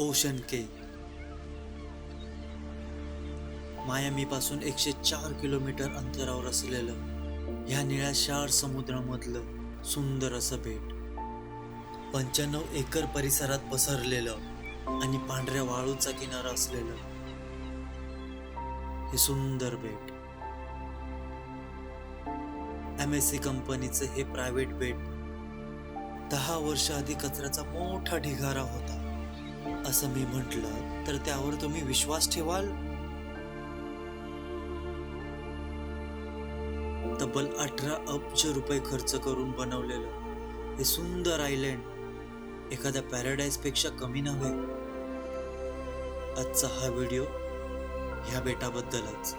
Ocean के Miami पासून एकशे चार किलोमीटर अंतरावर असलेलं ह्या निळ्याशार समुद्रामधलं सुंदर असं बेट पंच्याण्णव एकर परिसरात पसरलेलं आणि पांढऱ्या वाळूचा किनारा असलेलं हे सुंदर बेट. एम एस सी कंपनीचं हे प्रायव्हेट बेट दहा वर्ष आधी कचऱ्याचा मोठा ढिगारा होता. असं मी म्हटलं तर त्यावर तुम्ही विश्वास ठेवाल? तब्बल अठरा अब्ज रुपये खर्च करून बनवलेलं हे सुंदर आयलँड एखाद्या पॅराडाईजपेक्षा कमी नव्हे. आजचा हा व्हिडिओ ह्या बेटाबद्दलच.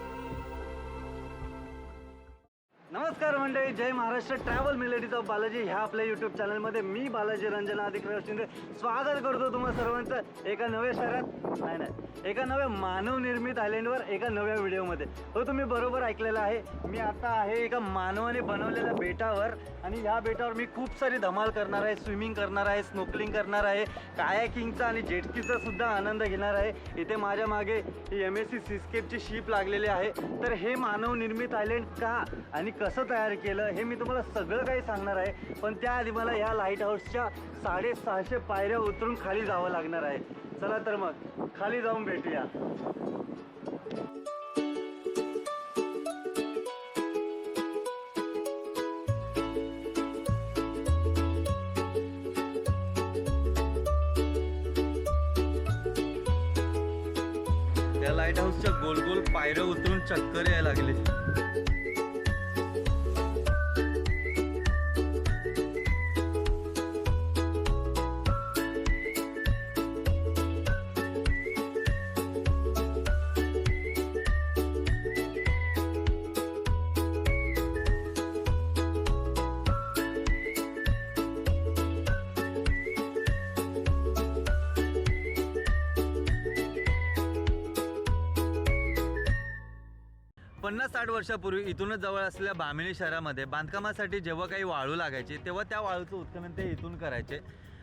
मंडळी जय Maharashtra. Travel melodies of Balaji ह्या आपल्या यूट्यूब चॅनलमध्ये मी बालाजी रंजना अधिकृत शिंदे. स्वागत करतो तुम्हा सर्वांचं एका नव्या शहरात. नाही नाही. एका नव्या मानवनिर्मित आयलंडवर एका नव्या व्हिडिओमध्ये हो तुम्ही बरोबर ऐकलेलं आहे. मी आता आहे एका मानवाने बनवलेल्या बेटावर आणि ह्या बेटावर मी खूप सारी धमाल करणार आहे स्विमिंग करणार आहे स्नोकलिंग करणार आहे कायाकिंगचा आणि जेटकीचा सुद्धा आनंद घेणार आहे. इथे माझ्या मागे ही एम एस सी सिस्केपची शिप लागलेली आहे. तर हे मानवनिर्मित आयलंड का आणि कसं तयार केलं हे मी तुम्हाला सगळं काही सांगणार आहे. पण त्याआधी मला या लाइट हाऊसच्या साडेसहाशे पायऱ्या उतरून खाली जावं लागणार आहे. चला तर मग खाली जाऊन भेटूया. त्या लाइट हाऊसच्या गोल गोल पायऱ्या उतरून चक्कर यायला लागले. पन्नास साठ वर्षापूर्वी इथूनच जवळ असलेल्या बामिणी शहरामध्ये बांधकामासाठी जेव्हा काही वाळू लागायची तेव्हा त्या वाळूचं उत्खनन ते इथून करायचे.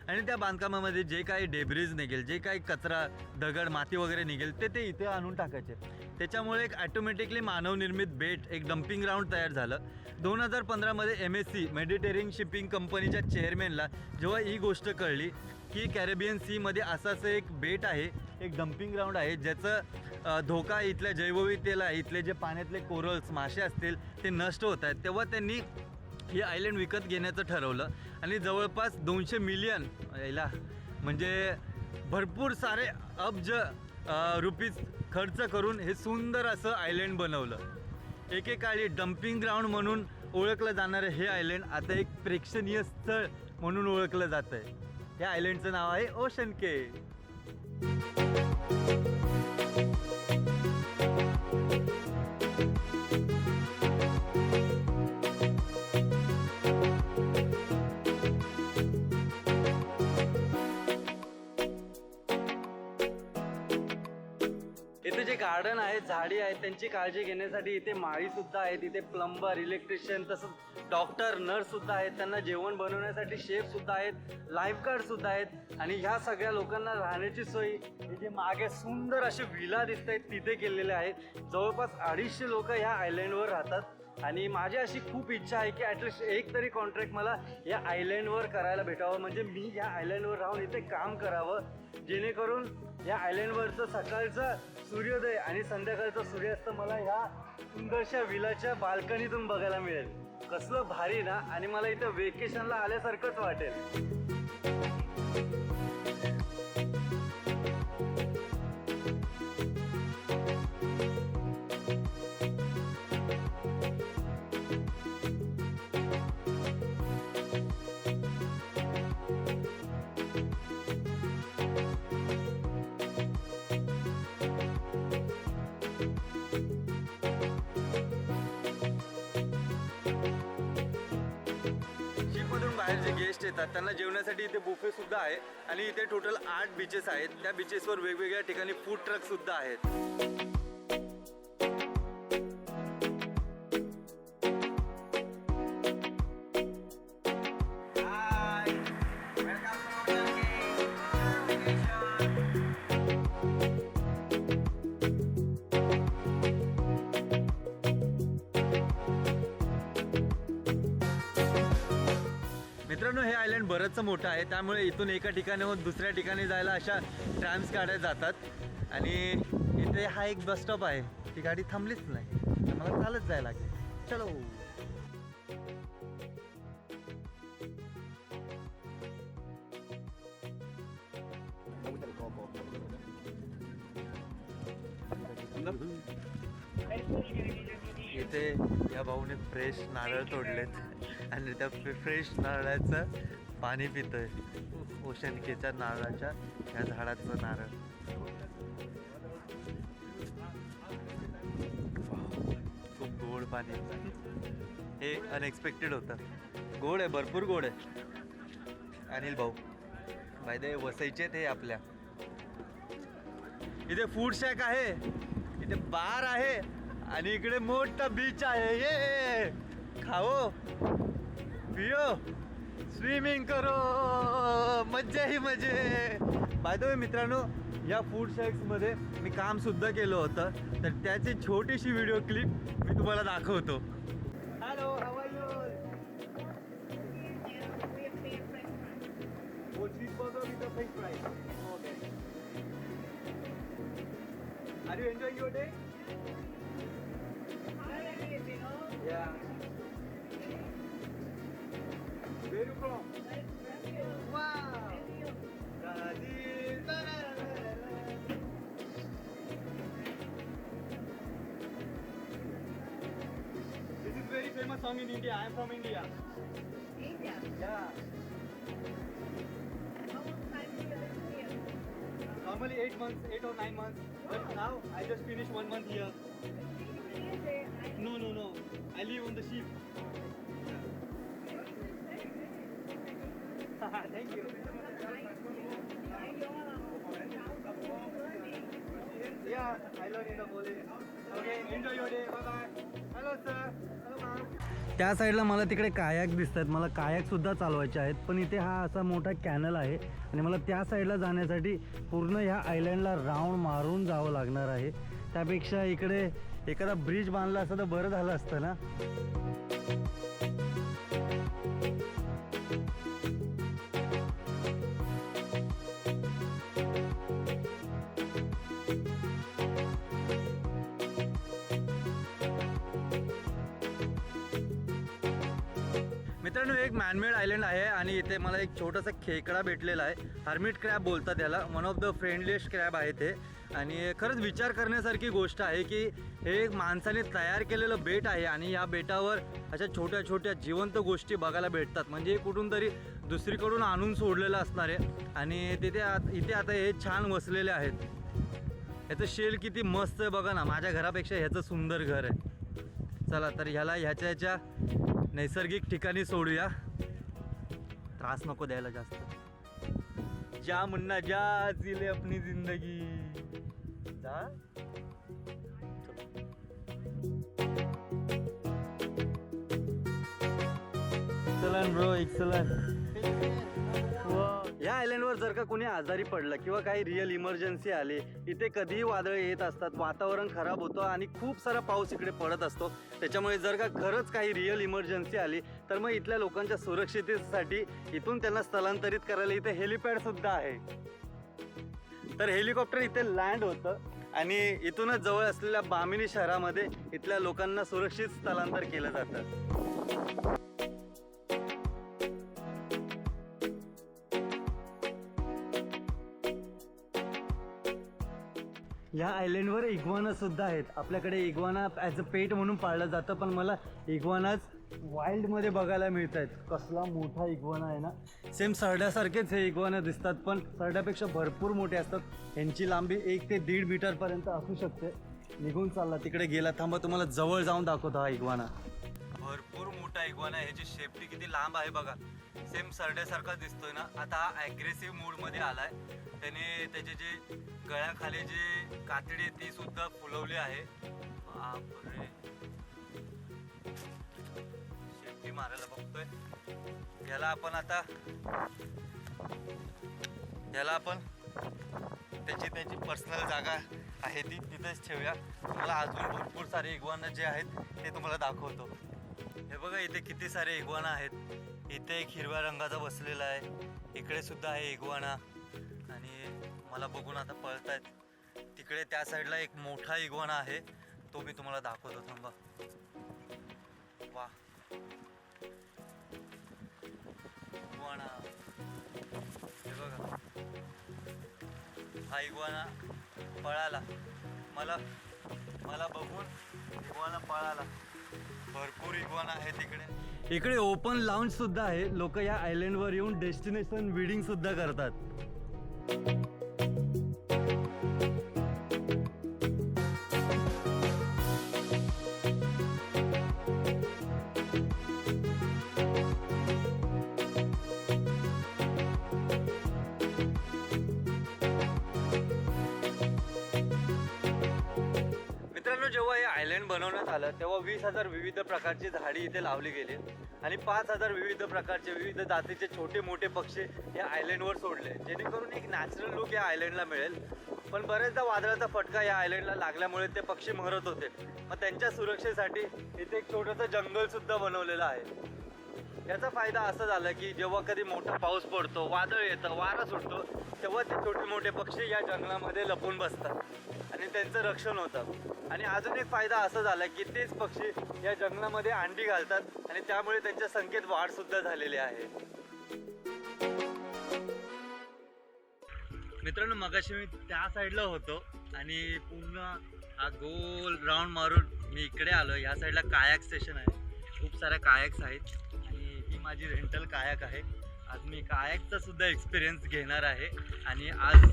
आणि त्या बांधकामामध्ये जे काही डेब्रिज निघेल जे काही कचरा दगड माती वगैरे निघेल ते ते इथे आणून टाकायचे. त्याच्यामुळे एक ॲटोमॅटिकली मानवनिर्मित बेट एक डम्पिंग ग्राउंड तयार झालं. दोन हजार पंधरामध्ये M S C Mediterranean shipping कंपनीच्या चेअरमॅनला जेव्हा ही गोष्ट कळली की कॅरेबियन सीमध्ये असं असं एक बेट आहे एक डम्पिंग ग्राउंड आहे ज्याचं धोका इथल्या जैवविविधतेला इथले जे पाण्यातले कोरल्स मासे असतील ते नष्ट होत आहेत. तेव्हा त्यांनी ही आयलंड विकत घेण्याचं ठरवलं आणि जवळपास दोनशे मिलियन याला म्हणजे भरपूर सारे अब्ज रुपीज खर्च करून हे सुंदर असं आयलँड बनवलं. एकेकाळी डम्पिंग ग्राउंड म्हणून ओळखलं जाणारं हे आयलँड आता एक प्रेक्षणीय स्थळ म्हणून ओळखलं जातं आहे या आयलंडचं नाव आहे ओशन के गार्डन आहे झाडी आहेत त्यांची काळजी घेण्यासाठी इथे माळी सुद्धा आहेत इथे प्लंबर इलेक्ट्रिशियन तसंच डॉक्टर नर्स सुद्धा आहेत त्यांना जेवण बनवण्यासाठी शेफ सुद्धा आहेत लाईफगार्ड सुद्धा आहेत. आणि ह्या सगळ्या लोकांना राहण्याची सोय हे जे मागे सुंदर असे विला दिसत आहेत तिथे केलेले आहेत. जवळपास अडीचशे लोक ह्या आयलँडवर राहतात. आणि माझी अशी खूप इच्छा आहे की ॲटलिस्ट एक तरी कॉन्ट्रॅक्ट मला या आयलँडवर करायला भेटावं. म्हणजे मी या आयलँडवर राहून इथे काम करावं. जेणेकरून या आयलँडवरचं सकाळचं सूर्योदय आणि संध्याकाळचं सूर्यास्त मला ह्या सुंदरशा विलाच्या बाल्कनीतून बघायला मिळेल. कसलं भारी ना? आणि मला इथं वेकेशनला आल्यासारखंच वाटेल. शिपमधून जे गेस्ट येतात. त्यांना जेवण्यासाठी इथे बुफे सुद्धा आहे. आणि इथे टोटल आठ बीचेस आहेत. त्या बीचेसवर वेगवेगळ्या ठिकाणी फूड ट्रक सुद्धा आहेत. बरंचसं मोठं आहे. त्यामुळे इथून एका ठिकाणाहून दुसऱ्या ठिकाणी जायला अशा ट्रॅम्स गाड्या जातात. आणि इथे हा एक बस स्टॉप आहे. ती गाडी थांबलीच नाही. मला चालत जायला लागेल. चलो. इथे या भाऊने फ्रेश नारळ तोडलेत. आणि त्या फ्रेश नारळाचं पाणी पितोय. ओशनकेच्या नारळाच्या या झाडाचं नारळ. खूप गोड पाणी. हे अनएक्सपेक्टेड होतं. गोड आहे भरपूर गोड आहे. अनिल भाऊ फायदे वसायचे ते आपल्या. इथे फूड शॅक आहे. इथे बार आहे. आणि इकडे मोठा बीच आहे. ये! खाओ. पियो. स्विमिंग करो. मज्जा ही मजे. बाय द वे मित्रांनो या फूड शॅक्समध्ये मी काम सुद्धा केलं होतं. तर त्याची छोटीशी व्हिडिओ क्लिप मी तुम्हाला दाखवतो. Hello are you enjoying your day Yeah. Where you from? Wow. Brazil. This is very famous song in India. I am from India. India? Yeah. How long time you live here? Normally eight months, eight or nine months. But now I just finished one month here. No, no, no. I live on the ship. Yeah, I. Okay, enjoy your day. Bye bye. Hello, sir. Hello, ma'am. त्या साईडला मला तिकडे कायाक दिसतात मला कायाकसुद्धा चालवायचे आहेत पण इथे हा असा मोठा कॅनल आहे आणि मला त्या साईडला जाण्यासाठी पूर्ण ह्या आयलँडला राऊंड मारून जावं लागणार आहे त्यापेक्षा इकडे एखादा ब्रिज बांधला असतं तर बरं झालं असतं ना एक मॅनमेड आयलंड आहे आणि इथे मला एक छोटासा खेकडा भेटलेला आहे. हर्मिट क्रॅब बोलतात त्याला. One of the friendliest crab आहे ते. आणि खरंच विचार करण्यासारखी गोष्ट आहे की हे एक माणसाने तयार केलेलं बेट आहे आणि या बेटावर अशा छोट्या छोट्या जिवंत गोष्टी बघायला भेटतात. म्हणजे कुठून तरी दुसरीकडून आणून सोडलेलं असणार आहे. आणि तिथे इथे आता हे छान वसलेले आहेत. ह्याचं शेल किती मस्त आहे बघा ना. माझ्या घरापेक्षा ह्याचं सुंदर घर आहे. चला तर ह्याला ह्याच्या ह्याच्या नैसर्गिक ठिकाणी सोडूया. त्रास नको द्यायला जास्त. जा मुन्ना जा जिले अपनी जिंदगी. जा. एक्सलंट ब्रो एक्सलंट आयलंडवर जर का कोणी आजारी पडलं किंवा काही रिअल इमर्जन्सी आली इथे कधीही वादळ येत असतात वातावरण खराब होतं आणि खूप सारा पाऊस इकडे पडत असतो. त्याच्यामुळे जर का खरंच काही रिअल इमर्जन्सी आली तर मग इथल्या लोकांच्या सुरक्षिततेसाठी इथून त्यांना स्थलांतरित करायला इथे हेलिपॅड सुद्धा आहे. तर हेलिकॉप्टर इथे लँड होतं आणि इथूनच जवळ असलेल्या बामिनी शहरामध्ये इथल्या लोकांना सुरक्षित स्थलांतर केलं जातं. या आयलंडवर इग्वाना सुद्धा आहेत. आपल्याकडे इग्वाना ॲज अ पेट म्हणून पाळलं जातं पण मला इग्वानाच वाईल्डमध्ये बघायला मिळत आहेत कसला मोठा इग्वाना आहे ना. सेम सरड्यासारखेच हे इग्वाना दिसतात पण सरड्यापेक्षा भरपूर मोठे असतात. यांची लांबी एक ते दीड मीटरपर्यंत असू शकते. निघून चालला तिकडे गेला थांबा तुम्हाला जवळ जाऊन दाखवतो हा इग्वाना भरपूर मोठा इग्वाना आहे. ह्याची शेपटी किती लांब आहे बघा. सेम सरड्यासारखा दिसतोय ना. आता हा ॲग्रेसिव्ह मूडमध्ये आलाय. त्याने त्याचे जे गळ्याखाली जे कातडी आहे ती सुद्धा फुलवली आहे. बापरे. शेपटी मारायला बघतोय. याला आपण आता याला आपण त्याची त्याची पर्सनल जागा आहे ती तिथेच ठेवूया. तुम्हाला अजून भरपूर सारे इगवाना जे आहेत ते तुम्हाला दाखवतो. हे बघा इथे किती सारे इगवाना आहेत. इथे एक हिरव्या रंगाचा बसलेला आहे. इकडे सुद्धा आहे इगवाना मला बघून आता पळतायत. तिकडे त्या साईडला एक मोठा इगवाना आहे. तो मी तुम्हाला दाखवतो थांबा. वा. इगवाना हे बघा. हा इगवाना पळाला. मला मला बघून इगवाना पळाला. भरपूर इगवाना आहे तिकडे. इकडे ओपन लाऊंज सुद्धा आहे. लोक या आयलंडवर येऊन डेस्टिनेशन वेडिंग सुद्धा करतात. मित्रांनो जेव्हा हे आयलंड बनवण्यात आलं तेव्हा वीस हजार विविध प्रकारची झाडी इथे लावली गेली. आणि पाच हजार विविध प्रकारचे विविध जातीचे छोटे मोठे पक्षी या आयलंडवर सोडले. जेणेकरून एक नॅचरल लुक या आयलंडला मिळेल. पण बरेचदा वादळाचा फटका या आयलंडला लागल्यामुळे ते पक्षी मरत होते. मग त्यांच्या सुरक्षेसाठी इथे एक छोटंसं जंगल सुद्धा बनवलेलं आहे. याचा फायदा असा झाला की जेव्हा कधी मोठा पाऊस पडतो वादळ येतं वारा सुटतो तेव्हा ते छोटे मोठे पक्षी या जंगलामध्ये लपून बसतात आणि त्यांचं रक्षण होतं. आणि अजून एक फायदा असा झाला की तेच पक्षी या जंगलामध्ये अंडी घालतात आणि त्यामुळे त्यांच्या संख्येत वाढसुद्धा झालेली आहे. मित्रांनो मगाशी मी त्या साईडला होतो आणि पूर्ण हा गोल राऊंड मारून मी इकडे आलो. या साईडला कायाक स्टेशन आहे. खूप साऱ्या कायक्स आहेत आणि ही माझी रेंटल कायाक आहे. आज मी कायकचा सुद्धा एक्सपिरियन्स घेणार आहे. आणि आज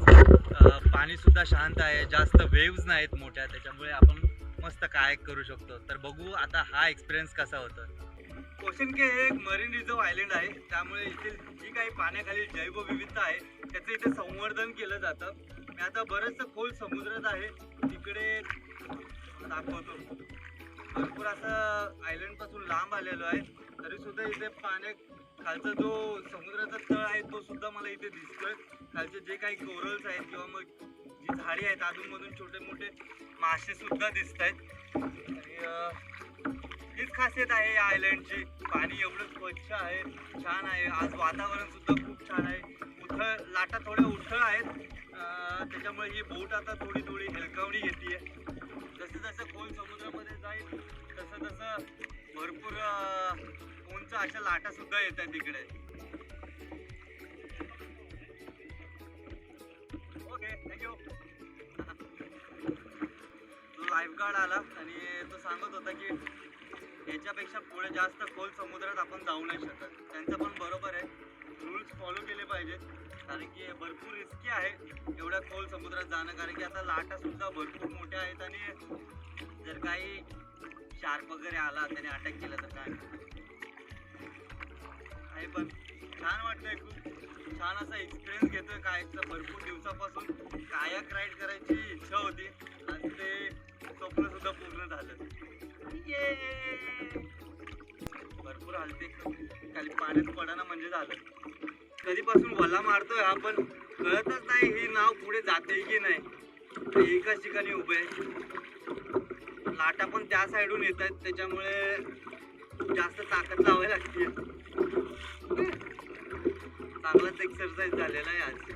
पाणीसुद्धा शांत आहे. जास्त वेव्ज नाहीत मोठ्या. त्याच्यामुळे आपण मस्त कायक करू शकतो. तर बघू आता हा एक्सपिरियन्स कसा होतो कोशन के हे एक मरीन रिझर्व आयलंड आहे. त्यामुळे इथे जी काही पाण्याखाली जैवविविधता आहे त्याचं इथे संवर्धन केलं जातं. मी आता बरंचसं खोल समुद्रात आहे. तिकडे दाखवतो. भरपूर असं आयलंडपासून लांब आलेलो आहे. तरीसुद्धा इथे पाण्या खालचा जो समुद्राचा तळ आहे तो सुद्धा मला इथे दिसतोय. खालचे जे काही कोरल्स आहेत किंवा मग जी झाडी आहेत अधूनमधून छोटे मोठे मासे सुद्धा दिसत आहेत आणि हीच खासियत आहे या आयलंडची पाणी एवढं स्वच्छ आहे छान आहे. आज वातावरण सुद्धा खूप छान आहे. उथळ लाटा थोड्या उथळ आहेत. त्याच्यामुळे ही बोट आता थोडी थोडी हेलकावणी घेते जसं जसं खोल समुद्रामध्ये जाईल तसं तसं भरपूर उंच अशा लाटा सुद्धा येत आहेत तिकडे ओके थँक्यू तो लाईफगार्ड आला आणि तो सांगत होता की याच्यापेक्षा पुढे जास्त खोल समुद्रात आपण जाऊ नाही शकत. त्यांचं पण बरोबर आहे. रूल्स फॉलो केले पाहिजेत. कारण की भरपूर रिस्की आहे. एवढ्या खोल समुद्रात जाणं. कारण की आता लाटासुद्धा भरपूर मोठ्या आहेत आणि जर काही शार्क वगैरे आला त्याने अटॅक केला तर काय? आहे पण छान वाटतंय खूप. छान असा एक्सपिरियन्स घेतोय कायचा भरपूर दिवसापासून कायक राईड करायची इच्छा होती. आणि ते स्वप्न सुद्धा पूर्ण झालं. ये भरपूर हलते. खाली पाण्यात पडाना म्हणजे झालं. कधीपासून वला मारतोय हा पण कळतच नाही ही नाव पुढे जाते की नाही. एकाच ठिकाणी उभे आहे. लाटा पण त्या साईडून येत आहेत त्याच्यामुळे जास्त ताकद लावायला लागते. चांगलाच एक्सरसाइज झालेला आहे आज.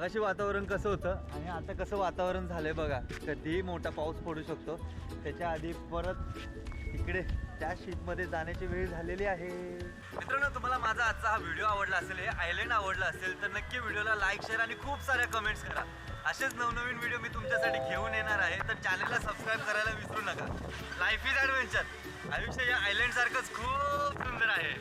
मगाशी वातावरण कसं होतं आणि आता कसं वातावरण झालंय बघा. कधीही मोठा पाऊस पडू शकतो. त्याच्या आधी परत इकडे त्या शीटमध्ये जाण्याची वेळ झालेली आहे. मित्रांनो तुम्हाला माझा आजचा हा व्हिडिओ आवडला असेल हे आयलंड आवडला असेल तर नक्की व्हिडिओला लाईक शेअर आणि खूप साऱ्या कमेंट्स करा. असेच नवनवीन व्हिडिओ मी तुमच्यासाठी घेऊन येणार आहे तर चॅनलला सबस्क्राईब करायला विसरू नका. लाईफ इज ॲडव्हेंचर आयुष्य या आयलंड सारखंच खूप सुंदर आहे.